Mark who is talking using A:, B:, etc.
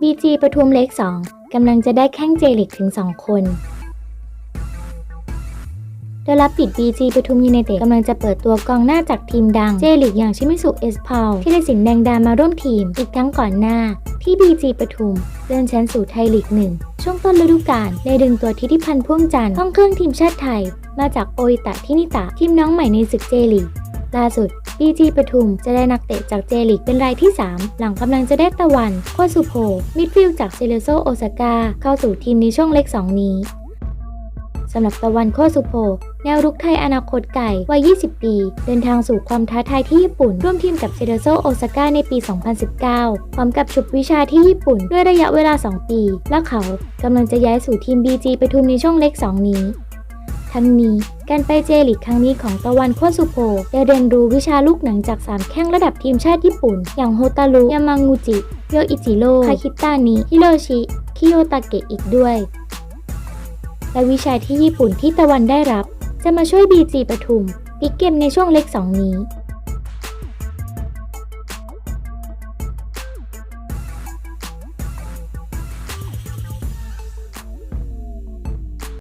A: บีจีปทุมเล็ก2กำลังจะได้แข้งเจลิกถึง 2 คนโดยรับปิด BG ปทุมยูไนเต็ดกำลังจะเปิดตัวกองหน้าจากทีมดังเจลิกอย่างชิมิสุเอสพาวที่ได้สินแดงดามาร่วมทีม อีกทั้งก่อนหน้า ที่ BG ปทุมเลื่อนชั้นสู่ไทยลีกหนึ่งช่วงต้นฤดูกาลได้ดึงตัวทิติพันธ์พ่วงจันทร์ห้องเครื่องทีมชาติไทย มาจากโออิตะทินิตะทีมน้องใหม่ในศึกเจลีกล่าสุด BG ปทุมจะได้นักเตะจากเจลีกเป็นรายที่ 3 หลังกำลังจะได้ตะวันโคสุโพมิดฟิลด์จากเซเลโซโอซาก้าเข้าสู่ทีมในช่วงเล็ก 2 นี้สำหรับตะวันโคสุโพแนวรุกไทยอนาคตไก่วัย 20 ปี เดินทางสู่ความท้าทายที่ญี่ปุ่น ร่วมทีมกับเซเลโซโอซาก้าในปี 2019 พร้อมกับชุบวิชาที่ญี่ปุ่น ด้วยระยะเวลา 2 ปี และเขากำลังจะย้ายสู่ทีม BG ปทุมในช่วงเล็ก 2 นี้ ทั้งนี้การไปเจลิกครั้งนี้ของตะวันโคสุโพได้เรียนรู้วิชาลูกหนังจากสามแข้งระดับทีมชาติญี่ปุ่น อย่างโฮตารุยามังูจิโยอิจิโร่คาคิตานิฮิโรชิ คิโยตาเกะอีกด้วย และวิชาที่ญี่ปุ่นที่ตะวันได้รับ จะมาช่วยบีจีปทุมพลิกเกมในช่วงเล็ก2นี้